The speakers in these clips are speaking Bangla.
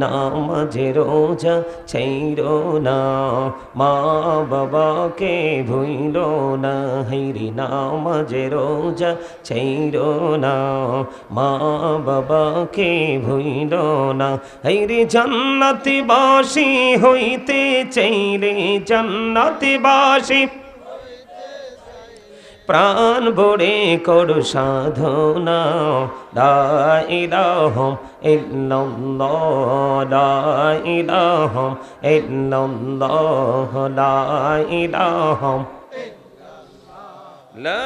নামাজে রোজা ছাইর না। মা বাবাকে ভুইল না, হাইরি নামাজে রোজা ছাইর না। মা বাবাকে ভুইল না, হাইরি জান্নাতি বাসি হইতে চাইরে জান্নাতি বাসি প্রাণ ভরে করু সাধনা। দাইলাহম ইল্লাল্লাহ দাইলাহম ইল্লাল্লাহ দাইলাহম লা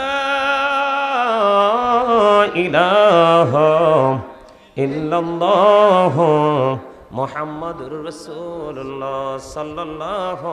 ইলাহা ইল্লাল্লাহ, মুহাম্মাদুর রাসূলুল্লাহ সাল্লাল্লাহু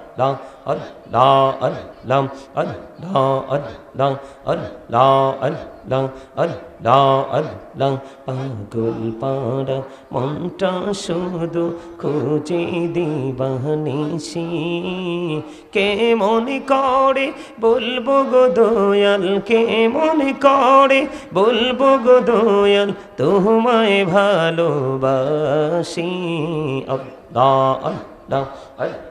la al la al lam al la al lang al la al lang al la al lang পাগল পাড়া মনটা শুধু খুঁজে দিবানিসি কে মনে করে বলব গো দয়াল, কে মনে করে বলব গো দয়াল, তোমায় ভালোবাসি। আল্লাহ আল্লাহ আল্লাহ।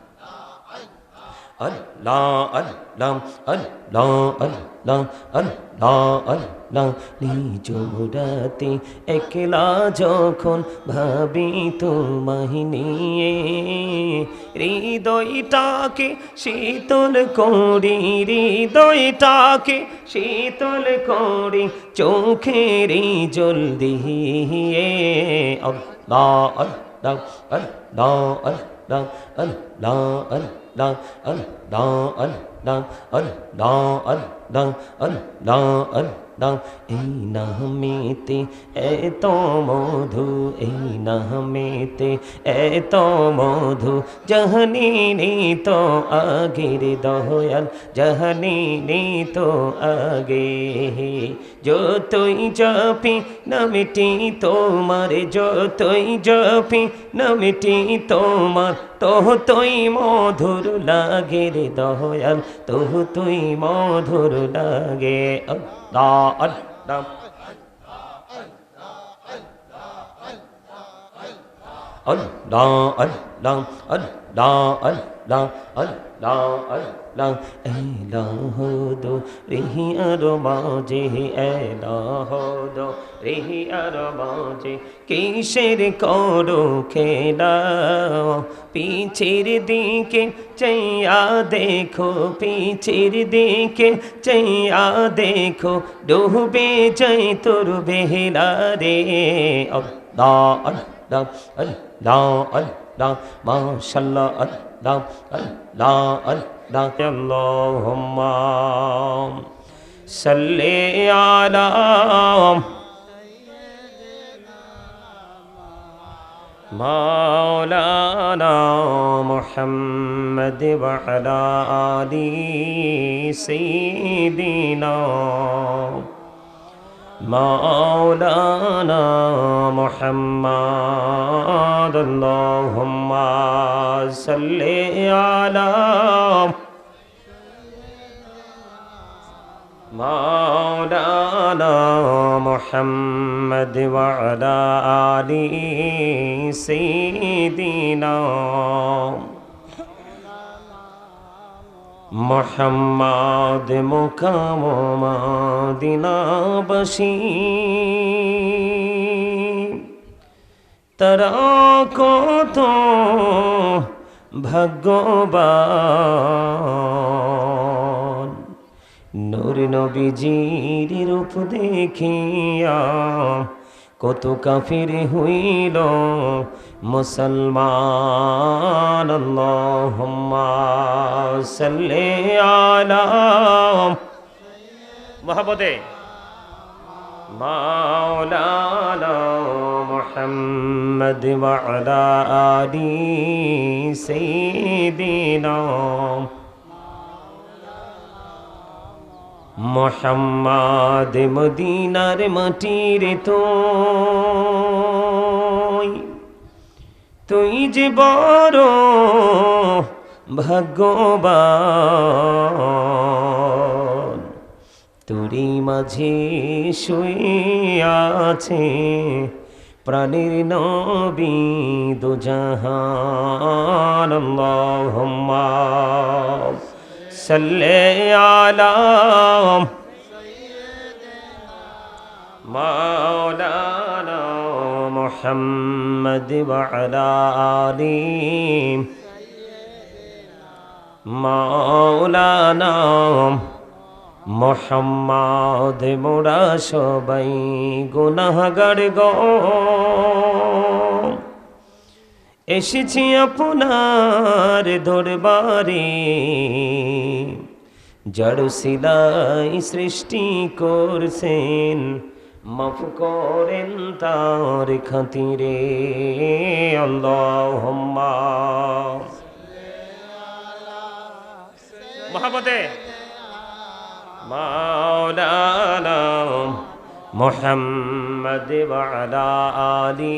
আল্লাহ আল্লাহ একলা যখন ভাবি তোমায় নিয়ে হৃদয়টাকে শীতল করি হৃদয়টাকে শীতল করি চোখের জল দিয়ে আল্লাহ আল্লাহ আল্লাহ আল্লাহ আল্লাহ আল্লাহ Da, da, da, da, da, da. dan, al. আল্লাহ আল্লাহ আল্লাহ আল্লাহ আল্লাহ এই নামেতে এত মধু এই নামেতে এত মধু জহনি নি তো আগের দয়াল জহনি নি তো আগে যতই জপি নামটি তোমার যতই জপি নামটি তোমার তোহ তুই মধুর লাগে রে দয়াল তোহ তুই মধুর ভালো লাগে আল্লাহ আল্লাহ Allah, Allah, Allah, Allah, Allah, Allah, এলহদো রিহি আর বাজে এলহদো রিহি আর বাজে কিসের করো খেলা? পিছের দিকে চাইয়া দেখো, পিছের দিকে চাইয়া দেখো, ডুবে যাই তোর বেহলা রে। দা আল দা আল দা আল দা মাশাল্লাহ আল দা আল দা আল আল্লাহ আল্লাহুম্মা সাল্লি আলা مولانا محمد وعلى آل سيدنا مولانا محمد اللهم صل على مولانا محمد وعلى آل سيدنا মোহাম্মদ মুকাম মদিনাবাসী তারা কত ভাগ্যবান। নূর নবীজির রূপ দেখিয়া কত কাফির হইল মুসলমান আল্লাহুম্মা সাল্লি আলা মহাবতে মাওলানা মুহাম্মদ মোহাম্মদ মদিনার মাটির তুই। তুই যে বড় ভাগ্যবান তুরি মাঝে শুয়ে আছে প্রাণের নবী দুজাহান। আল্লাহুম্মা। সাল্লি আলা مولانا محمد وعلى آله مولانا মোহাম্মদ মোরা সবাই গুনাহগার গো এসেছি আপনার দরবারে। জড় সিলাই সৃষ্টি করছেন মাফ করেন তার খাতিরে। আল্লাহুম্মা। মহাবতে মাওলানা মুহাম্মদ আলি।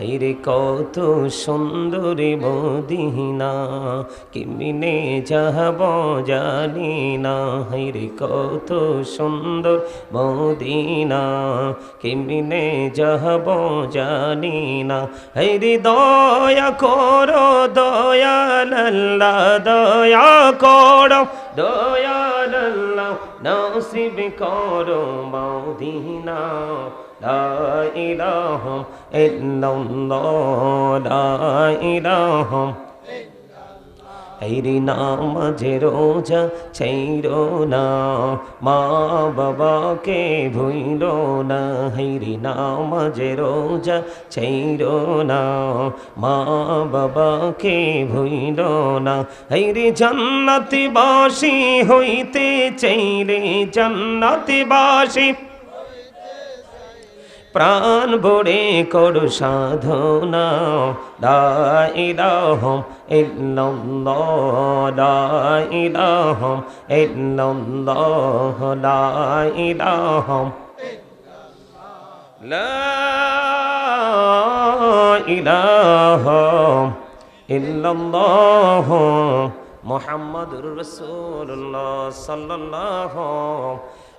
রে কত সুন্দরী মদিনা, কিমিনে যাহব জানি না। রে কত সুন্দর মদিনা, কিমিনে যাহব জানি না। রে দয়া করো দয়াল্লা দয়া করো দয়াল্লা নসিব করো মদিনা। لا إله إلا الله لا إله হেরি নামাজে রোজা ছেইর না মা বাবাকে ভুইল না হেরি নামাজে রোজা ছেইর না মা বাবাকে ভুইল না হেরি জান্নাতি বাসি হইতে চাইলে জান্নাতি বাসি প্রাণ ভরে করু সাধনা। দাইলাহম ইল্লাল্লাহ দাইলাহম ইল্লাল্লাহ দাইলাহম লা ইলাহা ইল্লাল্লাহ মুহাম্মাদুর রাসূলুল্লাহ সাল্লাল্লাহু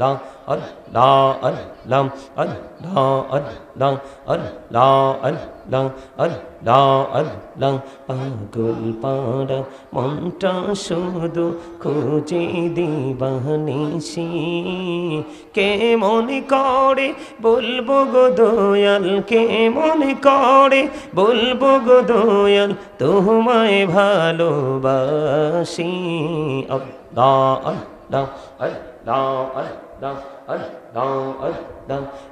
la an la an lam an la an lang an la an lang an la an lang পাগল শুধু খুঁজে দিবানিসি কে মনে করে বলব গো দয়াল কে মনে করে বলব গো দয়াল তোমায় ভালোবাসি অল্লাহ অল্লাহ অল্লাহ অল্লাহ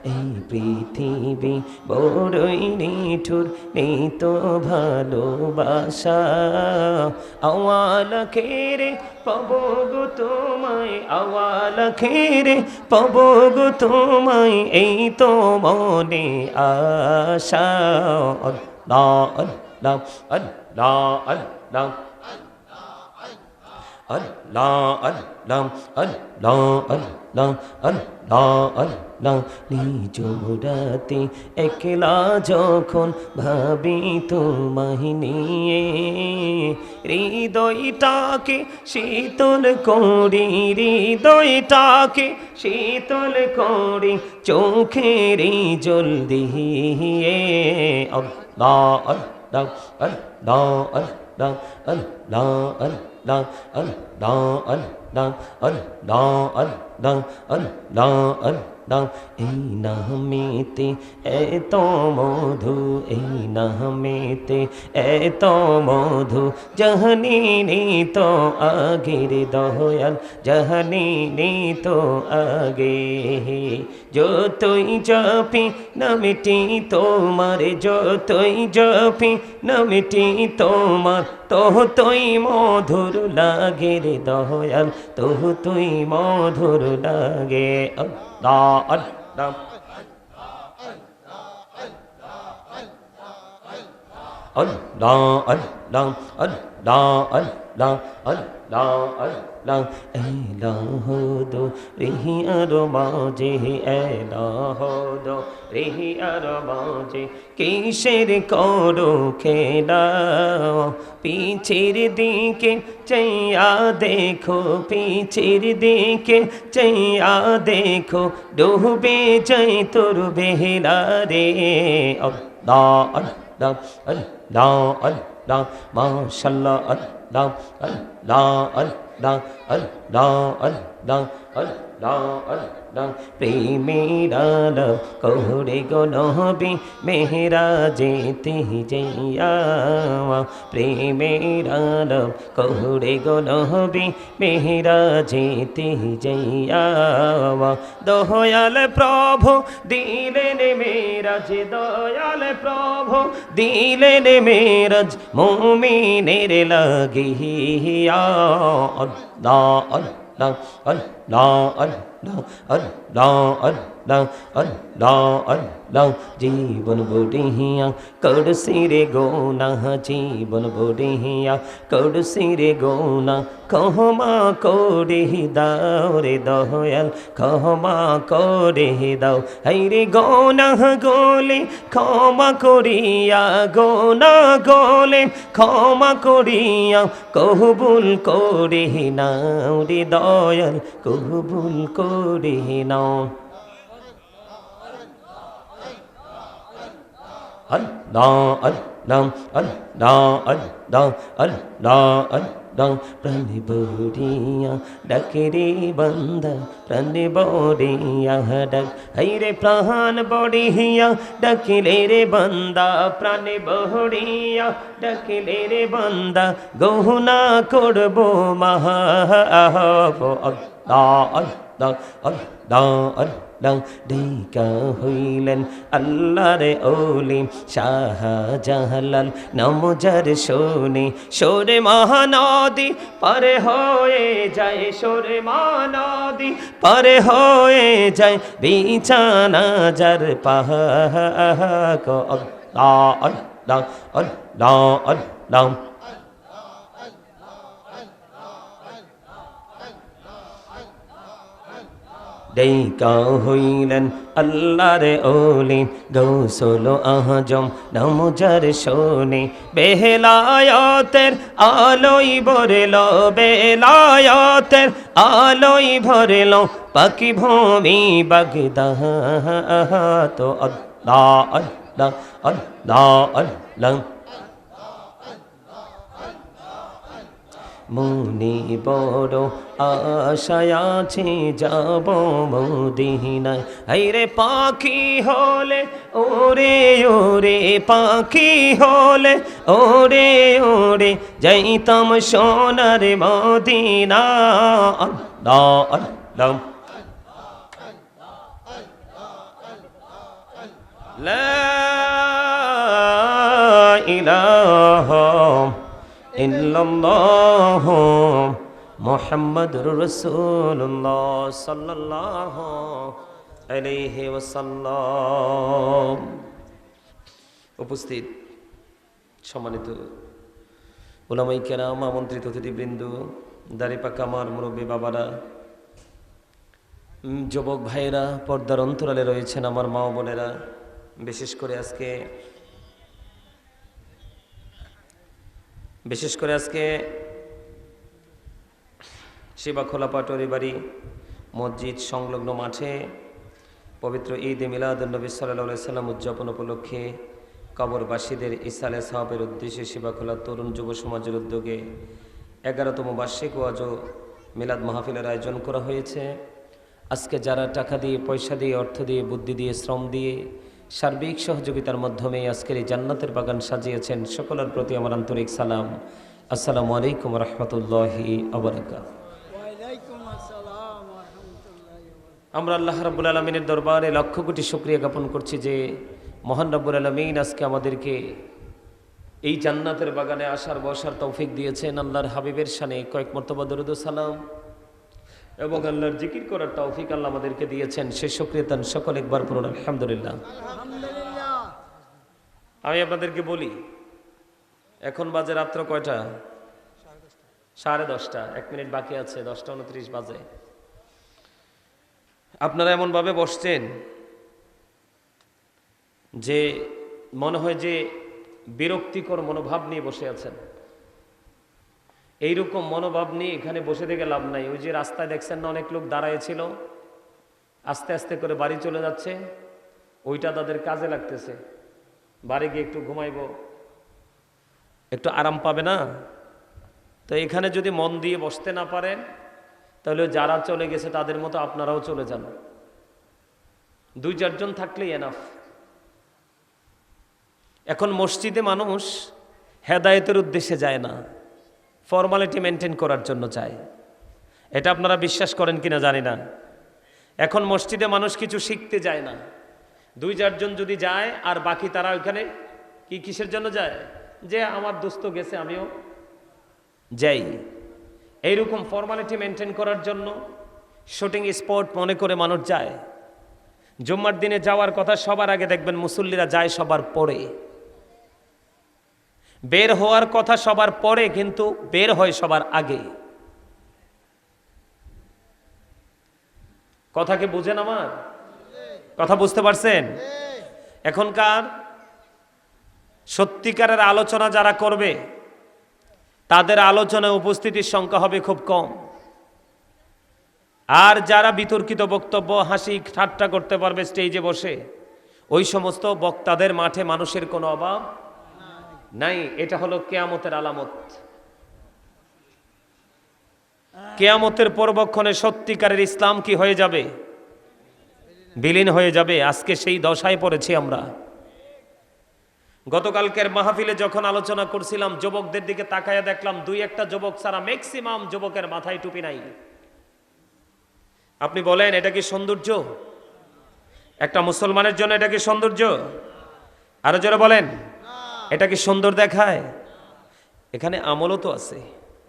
এই পৃথিবী বড়ই নিঠুর নেই তো ভালোবাসা আওয়াল খেরে পাব গো তোমায় আওয়াল খেরে পাব গো তোমায় এই তো মনে আশা আল্লাহ আল্লাহ Allah, Allah, Allah, Allah, নিজ রাতে একলা যখন ভাবি তোমায় নিয়ে হৃদয়টাকে শীতল করি হৃদয়টাকে শীতল করি চোখের জল দিয়ে আল্লাহ আল্লাহ আল্লাহ আল্লাহ আল্লাহ আল্লাহ da al da al da al da al দা এই নামেতে এত মধু এই নামেতে এত মধু জহনি নিত আগের দয়াল জহনি নিত আগে যতই জপি নামটি তোমার যতই জপি নামটি তোমার তোহ তুই মধুর লাগে রে দয়াল তহু তুই মধুর লাগে আল্লাহ আল্লাহ আল্লাহ আল্লাহ আল্লাহ আল্লাহ আল্লাহ আল্লাহ এলাহ দো রিহি আর মাঝে এলাহ দো রিহি আর মাঝে কিসের করো খেলা পিছের দিকে চাইয়া দেখো পিছের দিকে চাইয়া দেখো ডুবে যাই তোর বেহলা রে আল্লাহ আল্লাহ আল্লাহ আল্লাহ মাশাল্লাহ down, up, down, up, down, up, down, up, down, up, down, up. আল্লাহ প্রেমের আলো কোহরে গো নহবি মেহরা যেতে যাইয়া প্রেমের আলো কোহরে গো নহবি মেহরা যেতে যাইয়া দয়াল প্রভু দিলেন মেরাজ, দয়াল প্রভু দিলেন মেরাজ, মুমিনের লাগিয়া। আল্লাহ। down, up, down, up, আল্লাহ আল্লাহ আল্লাহ জীবন বড়িয়া করসি রে গোনা জীবন বড়িয়া করসি রে গোনা কহমা করে দাও রে দয়াল কহমা করে দাও হাই রে গোনা গোলে ক্ষমা করিয়া গোনা গোলে ক্ষমা করিয়া কহবুল করে নাও রে দয়াল কহবুল করে নাও আল্লাহ আল্লাহ আল্লাহ আল্লাহ আল্লাহ আল্লাহ প্রাণে বড়িয়া ডাকে রে বন্দা প্রাণে বড়িয়া ডাক হাই রে প্রাণ বড়িয়া ডাকিলে রে বন্দা প্রাণে বড়িয়া ডাকিলে রে বন্দা গহনা করব মহা আল্লাহ আল্লাহ আল্লাহ আল্লাহ ডেকা হইলেন আল্লাহর ওলি শাহ জাহালাল নমজার শোনে সোরে মহানদী পারে হয়ে যায় সোরে মহানদী পারে হয়ে যায় বিছানা যার পাহা আল্লাহ আল্লাহ আল্লাহ আল্লাহ ডেকা হইলেন আল্লাহর ওলি, গৌসল আহজম, নমজার শোনে। বেহলায়তের আলোই ভরল, বেলায়তের আলোই ভরল, পাখি ভূমি বাগদাহ তো আল্লাহ আল্লাহ আল্লাহ আল্লাহ মনে বড় আশায় আছে যাব মদিনায়। হাইরে পাখি হলে, ওরে ওরে পাখি হলে, ওরে ওরে যাইতাম সোনার মদিনা আল্লাহ ইল্লাল্লাহ মুহাম্মাদুর রাসূলুল্লাহ সাল্লাল্লাহু আলাইহি ওয়াসাল্লাম। উপস্থিত সম্মানিত ওলামাই কেরাম, আমন্ত্রিত অতিথিবৃন্দ দাঁড়িপাকা আমার মুরব্বী বাবারা যুবক ভাইয়েরা, পর্দার অন্তরালে রয়েছেন আমার মা বোনেরা। বিশেষ করে আজকে বিশেষ করে আজকে শিবাখোলা পাটোয়ারি বাড়ি মসজিদ সংলগ্ন মাঠে পবিত্র ঈদ মিলাদুলনবী সাল্লাহ সাল্লাম উদযাপন উপলক্ষে কবরবাসীদের ইসালে সাহাবের উদ্দেশ্যে শিবাখোলা তরুণ যুব সমাজের উদ্যোগে এগারোতম বার্ষিক ওয়াজ মিলাদ মাহফিলের আয়োজন করা হয়েছে। আজকে যারা টাকা দিয়ে, পয়সা দিয়ে, অর্থ দিয়ে, বুদ্ধি দিয়ে, শ্রম দিয়ে সার্বিক সহযোগিতার মাধ্যমে আজকের এই জান্নাতের বাগান সাজিয়েছেন সকলের প্রতি আমার আন্তরিক সালাম। আসসালামু আলাইকুম রহমতুল্লাহি আবরাকাত আমরা আল্লাহ রাব্বুল আলমিনের দরবারে লক্ষ কোটি শুক্রিয়া জ্ঞাপন করছি যে মহান রাব্বুল আলমিন আজকে আমাদেরকে এই জান্নাতের বাগানে আসার বসার তৌফিক দিয়েছেন। আল্লাহর হাবিবের সানে কয়েক মর্তবা দরুদ সালাম। এবং আল্লাহর জিকির করার তৌফিক আল্লাহ আমাদেরকে দিয়েছেন। সে সুক্রিয়তান সকল একবার পড়ুন আলহামদুলিল্লাহ। আলহামদুলিল্লাহ। আমি আপনাদেরকে বলি এখন বাজে রাত্র কয়টা? সাড়ে দশটা এক মিনিট বাকি আছে দশটা উনত্রিশ বাজে। আপনারা এমনভাবে বসছেন যে মনে হয় যে বিরক্তিকর মনোভাব নিয়ে বসে আছেন। এইরকম মনোভাব নিয়ে এখানে বসে থেকে লাভ নাই। ওই যে রাস্তায় দেখছেন না, অনেক লোক দাঁড়ায় ছিল আস্তে আস্তে করে বাড়ি চলে যাচ্ছে। ওইটা তাদের কাজে লাগতেছে। বাড়ি গিয়ে একটু ঘুমাইব। একটু আরাম পাবে না? তো এখানে যদি মন দিয়ে বসতে না পারেন, তাহলে যারা চলে গেছে তাদের মতো আপনারাও চলে যান। দুই চারজন থাকলেই এনাফ এখন মসজিদে মানুষ হেদায়েতের উদ্দেশ্যে যায় না। ফর্মালিটি মেনটেন করার জন্য চায় এটা আপনারা বিশ্বাস করেন কিনা জানি না। এখন মসজিদে মানুষ কিছু শিখতে যায় না। দুই চারজন যদি যায় আর বাকি তারা ওইখানে কি কিসের জন্য যায়? যে আমার দোস্ত গেছে, আমিও যাই। এইরকম ফর্মালিটি মেনটেন করার জন্য শুটিং স্পট মনে করে মানুষ যায়। জুম্মার দিনে যাওয়ার কথা সবার আগে দেখবেন মুসল্লিরা যায় সবার পরে। বের হওয়ার কথা সবার পরে, কিন্তু বের হয় সবার আগে। কথা কি বুঝেন আমার? কথা বুঝতে পারছেন? এখনকার সত্যিকারের আলোচনা যারা করবে, তাদের আলোচনায় উপস্থিতির সংখ্যা হবে খুব কম। আর যারা বিতর্কিত বক্তব্য, হাসি, ঠাট্টা করতে পারবে স্টেজে বসে, ওই সমস্ত বক্তাদের মাঠে মানুষের কোনো অভাব নাই, এটা হলো কেয়ামতের আলামত। কেয়ামতের পরবক্ষণে সত্যিকারের ইসলাম কি হয়ে যাবে? বিলীন হয়ে যাবে। আজকে সেই দশায় পড়েছি আমরা। গতকালকের মাহফিলে যখন আলোচনা করছিলাম, যুবকদের দিকে তাকায়া দেখলাম, দুই একটা যুবক ছাড়া ম্যাক্সিমাম যুবকের মাথায় টুপি নাই। আপনি বলেন, এটা কি সৌন্দর্য? একটা মুসলমানের জন্য এটা কি সৌন্দর্য? আরও যারা বলেন। এটা কি সুন্দর দেখায়? এখানে আমলও তো আছে।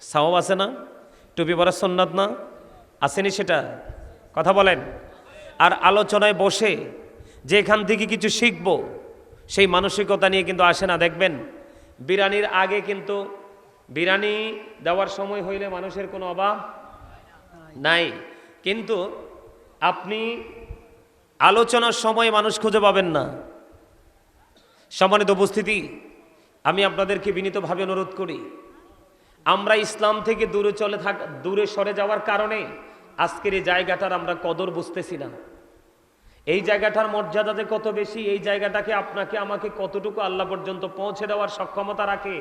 সাওয়াব আছে না? টুপি পরা সন্ন্যাত না? আসেনি সেটা? কথা বলেন। আর আলোচনায় বসে যে এখান থেকে কিছু শিখব, সেই মানসিকতা নিয়ে কিন্তু আসে না। দেখবেন বিরানির আগে কিন্তু বিরানি দেওয়ার সময় হইলে মানুষের কোনো অভাব নাই। কিন্তু আপনি আলোচনার সময় মানুষ খুঁজে পাবেন না। সম্মানিত উপস্থিতি আমি আপনাদেরকে বিনীতভাবে অনুরোধ করি, আমরা ইসলাম থেকে দূরে চলে থাক, দূরে সরে যাওয়ার কারণে আজকের এই জায়গাটার আমরা কদর বুঝতেছি না। এই জায়গাটার মর্যাদা যে কত বেশি, এই জায়গাটাকে আপনাকে, আমাকে কতটুকু আল্লাহ পর্যন্ত পৌঁছে দেওয়ার সক্ষমতা রাখে,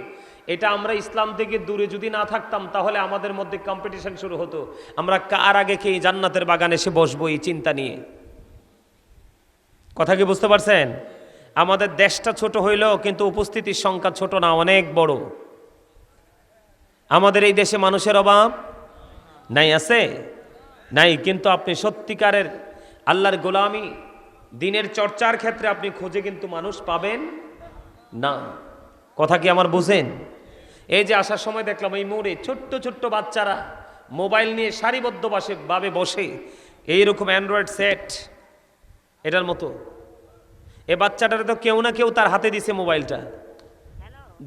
এটা আমরা ইসলাম থেকে দূরে যদি না থাকতাম, তাহলে আমাদের মধ্যে কম্পিটিশন শুরু হতো। আমরা কার আগে কে জান্নাতের বাগানে এসে বসবো এই চিন্তা নিয়ে? কথা কি বুঝতে পারছেন? আমাদের দেশটা ছোট হইলেও কিন্তু উপস্থিতির সংখ্যা ছোট না, অনেক বড়। আমাদের এই দেশে মানুষের অভাব নাই, আছে? নাই, কিন্তু আপনি সত্যিকারের আল্লাহর গোলামি, দিনের চর্চার ক্ষেত্রে আপনি খুঁজে কিন্তু মানুষ পাবেন না। কথা কি আমার বুঝেন? এই যে আসার সময় দেখলাম এই মোড়ে ছোট্ট ছোট্ট বাচ্চারা মোবাইল নিয়ে সারিবদ্ধ বাসে ভাবে বসে এইরকম অ্যান্ড্রয়েড সেট এটার মতো। এ বাচ্চাটারে তো কেউ না কেউ তার হাতে দিছে মোবাইলটা।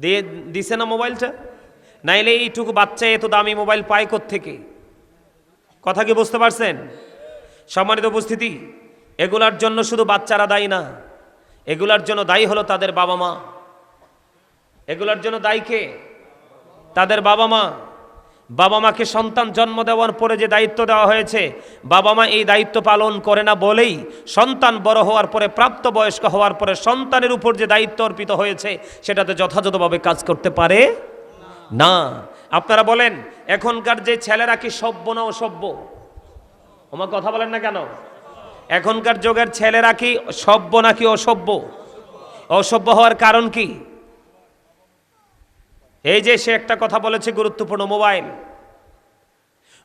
দিয়ে দিছে না মোবাইলটা? নাইলে এইটুকু বাচ্চা এত দামি মোবাইল পায় থেকে কথা কি বুঝতে পারছেন? সম্মানিত উপস্থিতি, এগুলার জন্য শুধু বাচ্চারা দায়ী না। এগুলার জন্য দায়ী হলো তাদের বাবা মা। এগুলার জন্য দায়ী কে? তাদের বাবা মা। বাবা মাকে সন্তান জন্ম দেওয়ার পরে যে দায়িত্ব দেওয়া হয়েছে, বাবা মা এই দায়িত্ব পালন করে না বলেই সন্তান বড় হওয়ার পরে প্রাপ্ত বয়স্ক হওয়ার পরে সন্তানের উপর যে দায়িত্ব অর্পিত হয়েছে, সেটাতে যথাযথভাবে কাজ করতে পারে? না। আপনারা বলেন, এখনকার যে ছেলেরা কি সভ্য না অসভ্য? ওমা কথা বলেন না কেন? এখনকার যুগের ছেলেরা কি সভ্য নাকি অসভ্য? অসভ্য হওয়ার কারণ কি? এই যে সে একটা কথা বলেছে গুরুত্বপূর্ণ মোবাইল।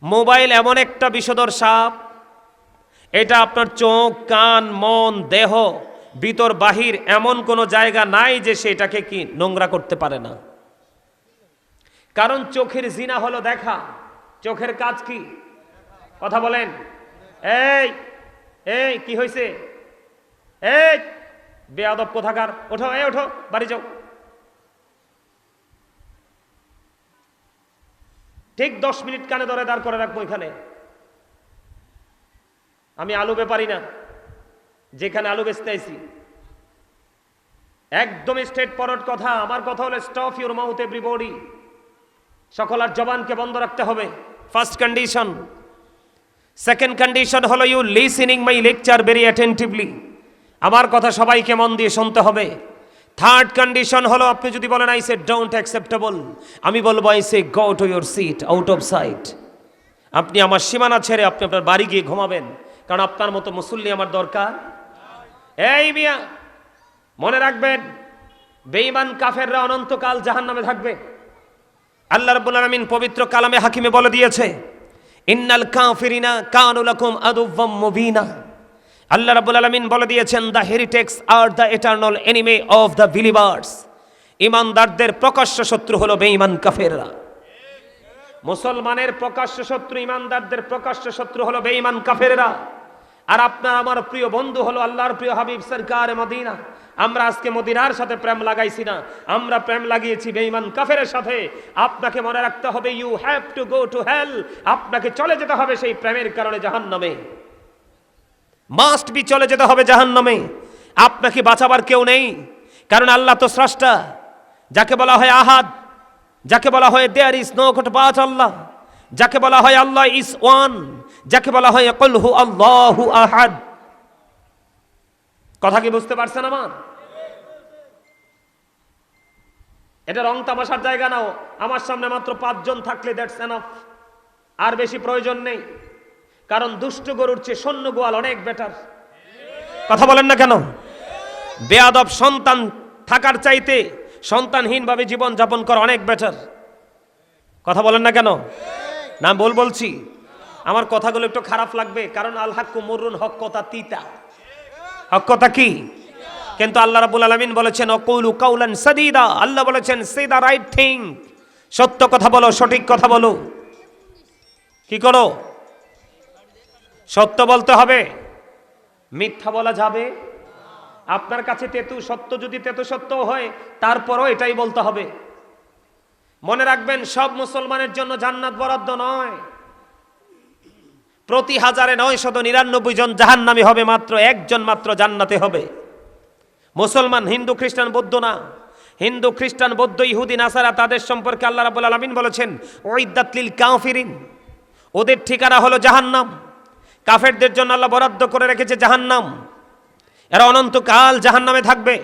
মোবাইল এমন একটা বিষধর সাপ, এটা আপনার চোখ, কান, মন, দেহ, ভিতর, বাহির এমন কোনো জায়গা নাই যে সেটাকে কি নোংরা করতে পারে না। কারণ চোখের জিনা হলো দেখা। চোখের কাজ কি? কথা বলেন। এই এই, কি হয়েছে এই, বেয়াদব কোথাকার? ওঠো, এই, ওঠো, বাড়ি যাও। ঠিক দশ মিনিট কানে ধরে দাঁড় করে রাখব এখানে। আমি আলু বেপারি না, যেখানে আলু বেচতে আইছি। একদম স্ট্রেট পরট কথা, আমার কথা হলো স্টপ ইউর মাউথ এভরিবডি সকল আর জবানকে বন্ধ রাখতে হবে। ফার্স্ট কন্ডিশন সেকেন্ড কন্ডিশন হলো you listening my lecture very attentively আমার কথা সবাইকে মন দিয়ে শুনতে হবে। থার্ড কন্ডিশন হলো, আপনি যদি বলেন আই সে ডোন্ট অ্যাকসেপ্টেবল আমি বলব I say go to your seat out of sight আপনি আমার সীমানা ছেড়ে আপনি আপনার বাড়ি গিয়ে ঘুমাবেন, কারণ আপনার মতো মুসল্লি আমার দরকার। এই মিয়া, মনে রাখবেন, বেঈমান কাফেররা অনন্তকাল জাহান নামে থাকবে। আল্লাহ রাব্বুল আলামিন পবিত্র কালামে হাকিমে বলে দিয়েছে, ইন্নাল কাফিরিনা কানু লাকুম আদুওয়াম মুবিনা। আল্লাহ রাব্বুল আলামিন বলে দিয়েছেন the heretics R the eternal enemy of the believers ইমানদারদের প্রকাশ্য শত্রু হলো বেঈমান কাফেররা। মুসলমানের প্রকাশ্য শত্রু, ইমানদারদের প্রকাশ্য শত্রু হলো বেঈমান কাফেররা। আর আপনার আমার প্রিয় বন্ধু হলো আল্লাহর প্রিয় হাবিব সরকার মদিনা। আমরা আজকে মদিনার সাথে প্রেম লাগাইছি না। আমরা প্রেম লাগিয়েছি বেঈমান কাফেরের সাথে। আপনাকে মনে রাখতে হবে you have to go to hell আপনাকে চলে যেতে হবে সেই প্রেমের কারণে জাহান্নামে। মাস্ট বি চলে যেতে হবে জাহান্নামে। আপনাকে বাঁচাবার কেউ নেই, কারণ আল্লাহ তো স্রষ্টা। যাকে বলা হয় আহাদ, যাকে বলা হয় there is no god but Allah যাকে বলা হয় আল্লাহ ইজ ওয়ান যাকে বলা হয় কলহু আল্লাহু আহাদ। কথা কি বুঝতে পারছেন আমার? এটা রং তামাশার জায়গা নাও, আমার সামনে মাত্র পাঁচজন থাকলে দ্যাটস এনাফ আর বেশি প্রয়োজন নেই। কারণ দুষ্ট গরুর চেয়ে সৈন্য গোয়াল অনেক বেটার কথা বলেন না কেন? বেয়াদব সন্তান থাকার চাইতে সন্তানহীনভাবে জীবন যাপন করা অনেক বেটার কথা বলেন না কেন? না বল বলছি। আমার কথাগুলো একটু খারাপ লাগবে, কারণ আল হাক্কু মরুন হক কথা তিতা। হক কথা কি? কিন্তু আল্লাহ রাবুল আলমিন বলেছেন অকৌলু কাউলান সাদিদা। আল্লাহ বলেছেন সে দা রাইট থিং সত্য কথা বলো, সঠিক কথা বলো। কি করো? সত্য বলতে হবে। মিথ্যা বলা যাবে। আপনার কাছে তেতু সত্য, যদি তেতু সত্য হয়, তারপরও এটাই বলতে হবে। মনে রাখবেন, সব মুসলমানের জন্য জান্নাত বরাদ্দ নয়। প্রতি হাজারে নয় শত নিরানব্বই জন জাহান্নামী হবে মাত্র, একজন মাত্র জান্নাতে হবে। মুসলমান, হিন্দু, খ্রিস্টান, বৌদ্ধ না। হিন্দু, খ্রিস্টান, বৌদ্ধ, ইহুদি, নাসারা, তাদের সম্পর্কে আল্লাহ রাবুল আলমিন বলেছেন ওইদাতলিল কাফিরিন। ওদের ঠিকানা হলো জাহান্নাম। কাফেরদের জন্য আল্লাহ বরাদ্দ করে রেখেছে জাহান্নাম। এরা অনন্তকাল জাহান্নামে থাকবে।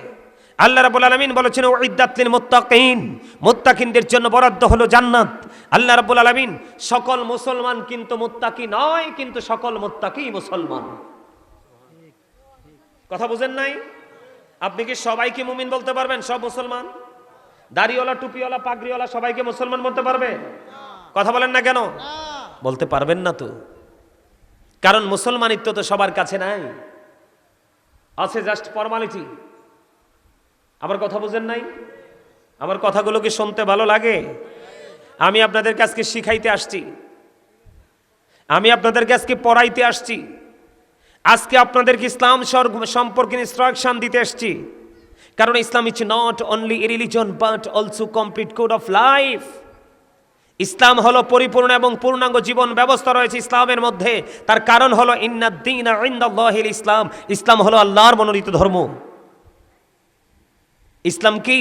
আল্লাহ রাবুল আলমিন বলেছেন ওইদাতলিল মোত্তাকিন। মোত্তাকিনদের জন্য বরাদ্দ হলো জান্নাত। আল্লাহ রাবুল আলমিন সকল মুসলমান কিন্তু মোত্তাকি নয় কিন্তু সকল মোত্তাকি মুসলমান। কথা বুঝেন নাই? আপনি কি সবাইকে মুমিন বলতে পারবেন? সব মুসলমান? দাড়িওয়ালা টুপিওয়ালা পাগড়িওয়ালা সবাইকে মুসলমান বলতে পারবে? কথা বলেন না কেন? বলতে পারবেন না তো। কারণ মুসলমানিত্ব তো সবার কাছে নাই। আছে জাস্ট ফর্মালিটি আমার কথা বুঝেন নাই? আমার কথাগুলো কি শুনতে ভালো লাগে? আমি আপনাদের কাছকে শিখাইতে আসছি? আমি আপনাদের কাছকে পড়াইতে আসছি? আজকে আপনাদেরকে ইসলাম সম্পর্কে ইনস্ট্রাকশন দিতে আসছি কারণ Islam is not only a religion but also complete code of life ইসলাম হলো পরিপূর্ণ এবং পূর্ণাঙ্গ জীবন ব্যবস্থা রয়েছে ইসলামের মধ্যে। তার কারণ হলো ইন্নাদ্দিন ইসলাম। ইসলাম হলো আল্লাহর মনোনীত ধর্ম। ইসলাম কি?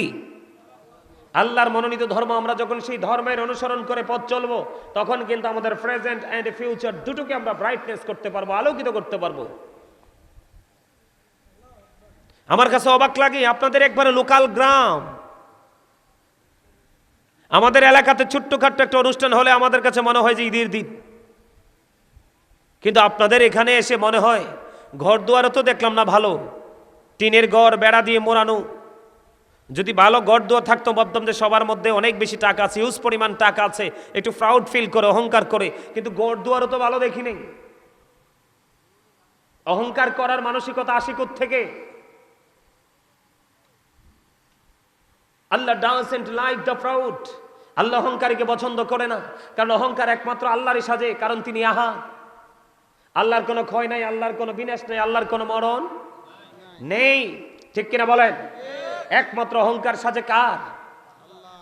আল্লাহর মনোনীত ধর্ম। আমরা যখন সেই ধর্মের অনুসরণ করে পথ চলবো, তখন কিন্তু আমাদের প্রেজেন্ট অ্যান্ড ফিউচার দুটোকে আমরা ব্রাইটনেস করতে পারব, আলোকিত করতে পারব। আমার কাছে অবাক লাগে, আপনাদের একবারে লোকাল গ্রাম। আমাদের এলাকাতে ছোট্টখাট্ট একটা অনুষ্ঠান হলে আমাদের কাছে মনে হয় যে ঈদের দিন। কিন্তু আপনাদের এখানে এসে মনে হয়, ঘর দুয়ারও তো দেখলাম না ভালো। টিনের ঘর, বেড়া দিয়ে মোড়ানো। যদি ভালো ঘর দুয়ার থাকতো, ভাবতাম যে সবার মধ্যে অনেক বেশি টাকা আছে ইউজ পরিমাণ টাকা আছে, একটু প্রাউড ফিল করে, অহংকার করে। কিন্তু ঘর দুয়ারও তো ভালো দেখি নেই। অহংকার করার মানসিকতা আসি থেকে Allah doesn't like the proud আল্লাহ অহংকারীকে পছন্দ করে না, কারণ অহংকার একমাত্র আল্লাহরই সাজে, কারণ তিনি আহা। আল্লাহর কোনো ক্ষয় নাই, আল্লাহর কোনো বিনাশ নাই, আল্লাহর কোনো মরণ নেই। ঠিক কিনা বলেন? একমাত্র অহংকার সাজে কার?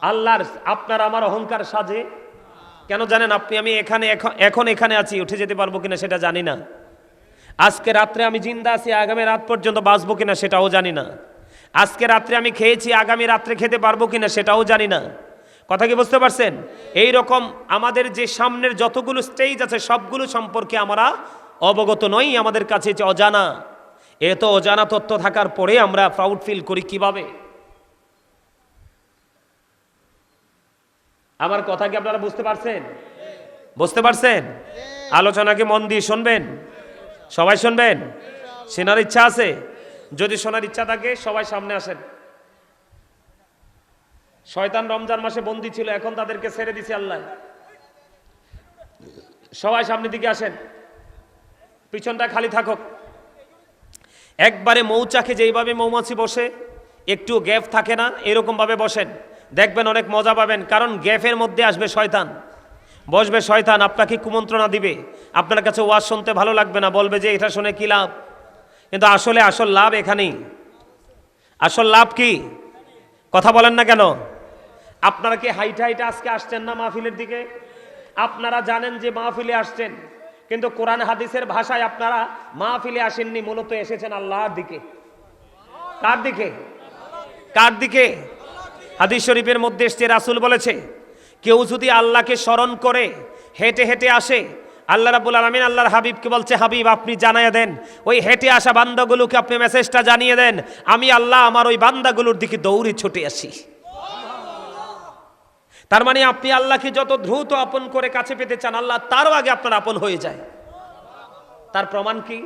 আল্লাহর, আপনার আমার অহংকার সাজে। কেন জানেন আপনি, আমি এখানে, এখন- এখন এখানে আছি, উঠে যেতে পারব কিনা সেটা জানি না। আজকে রাত্রে আমি জিন্দা আছি, আগামী রাত পর্যন্ত বাঁচবো কিনা সেটাও জানি না। আজকে রাত্রে আমি খেয়েছি, আগামী রাত্রে খেতে পারব কিনা সেটাও জানি না। কথা কি বুঝতে পারছেন? এই রকম আমাদের যে সামনের যতগুলো স্টেজ আছে, সবগুলো সম্পর্কে আমরা অবগত নই আমাদের কাছে যে অজানা। এ তো অজানা তথ্য থাকার পরে আমরা প্রাউড ফিল করি কীভাবে? আমার কথা কি আপনারা বুঝতে পারছেন? বুঝতে পারছেন? আলোচনাকে মন দিয়ে শুনবেন? সবাই শুনবেন? শোনার ইচ্ছা আছে? যদি শোনার ইচ্ছা থাকে, সবাই সামনে আসেন। শয়তান রমজান মাসে বন্দি ছিল, এখন তাদেরকে ছেড়ে দিছে আল্লাহ। সবাই সামনের দিকে আসেন। পিছনটা খালি থাকুক। একবারে মৌচাকে যেইভাবে মৌমাছি বসে একটু গ্যাপ থাকে না এরকম ভাবে বসেন। দেখবেন অনেক মজা পাবেন, কারণ গ্যাপের মধ্যে আসবে শয়তান। বসবে শয়তান, আপনাকে কুমন্ত্রণা দিবে। আপনার কাছে ওয়াজ শুনতে ভালো লাগবে না, বলবে যে এটা শুনে কি লাভ? কিন্তু আসলে আসল লাভ এখানেই। আসল লাভ কি? কথা বলেন না কেন? আপনারা কি হাইটা হাইটা আজকে আসছেন না মাহফিলের দিকে? আপনারা জানেন যে মাহফিলে আসছেন, কিন্তু কোরআন হাদিসের ভাষায় আপনারা মাহফিলে আসেননি, মূলত এসেছেন আল্লাহর দিকে। কার দিকে? কার দিকে? হাদিস শরীফের মধ্যে এসছে রাসুল বলেছে, কেউ যদি আল্লাহকে স্মরণ করে, হেঁটে হেঁটে আসে আল্লাহ রাবুল আলমিন আল্লাহর হাবিবকে বলছে, হাবিব, আপনি জানাইয়া দেন, ওই হেঁটে আসা বান্দাগুলোকে আপনি মেসেজটা জানিয়ে দেন, আমি আল্লাহ আমার ওই বান্দাগুলোর দিকে দৌড়ে ছুটে আসি। তার মানে আপনি আল্লাহকে যত দ্রুত আপন করে কাছে পেতে চান, আল্লাহ তারও আগে আপনার আপন হয়ে যায়। তার প্রমাণ কি?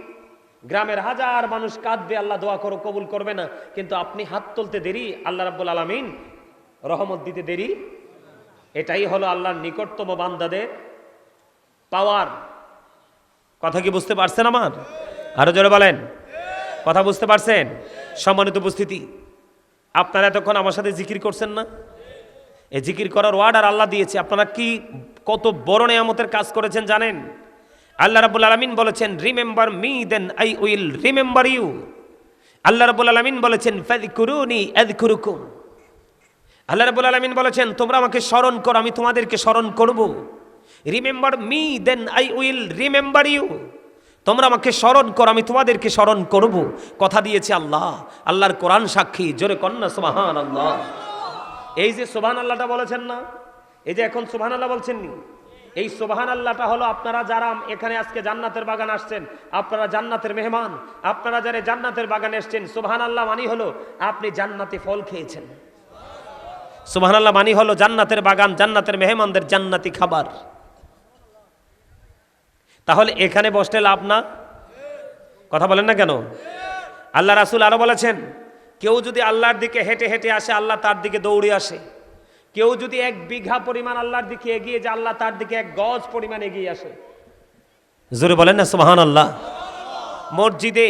গ্রামের হাজার মানুষ কাঁদবে, আল্লাহ দোয়া করো, কবুল করবে না, কিন্তু আপনি হাত তুলতে দেরি, আল্লাহ রাব্বুল আলামিন রহমত দিতে দেরি। এটাই হলো আল্লাহর নিকটতম বান্দাদের পাওয়ার। কথা কি বুঝতে পারছেন আমার? আরও জোরে বলেন। কথা বুঝতে পারছেন? সম্মানিত উপস্থিতি, আপনারা এতক্ষণ আমার সাথে জিকির করছেন না? এই জিকির করার ওয়ার্ডার আল্লাহ দিয়েছে। আপনারা কি কত বড় নেয়ামতের কাজ করেছেন জানেন? আল্লাহ রাবুল আলমিন বলেছেন, remember me then I will remember you. আল্লাহ রাবুল আলমিন বলেছেন আল্লাহ রাবুল আলমিন বলেছেন, তোমরা আমাকে স্মরণ করো, আমি তোমাদেরকে স্মরণ করব। Remember me then I will remember you তোমরা আমাকে স্মরণ করো, আমি তোমাদেরকে স্মরণ করব। কথা দিয়েছে আল্লাহ। আল্লাহর কোরআন সাক্ষী। জোরে কন্যা সুবহান আল্লাহ এই যে সোবাহান আল্লাহটা বলেছেন না, এই যে এখন সোবাহান আল্লাহ বলছেন নি এই সোবাহান আল্লাহটা হলো আপনারা যারা এখানে আজকে জান্নাতের বাগান আসছেন, আপনারা জান্নাতের মেহমান, আপনারা যারা জান্নাতের বাগানে এসছেন সোবাহান আল্লাহ মানি হলো আপনি জান্নাতে ফল খেয়েছেন। সোবাহান আল্লাহ মানি হলো জান্নাতের বাগান, জান্নাতের মেহমানদের জান্নাতি খাবার। তাহলে এখানে বসলে লাভ না? কথা বলেন না কেন? আল্লাহ রাসুল আরও বলেছেন, কেউ যদি আল্লাহর দিকে হেঁটে হেঁটে আসে, আল্লাহ তার দিকে দৌড়ে আসে। কেউ যদি এক বিঘা পরিমাণ আল্লাহর দিকে এগিয়ে যায়, আল্লাহ তার দিকে এক গজ পরিমাণ এগিয়ে আসে। জোরে বলেন না সুহান আল্লাহ মসজিদে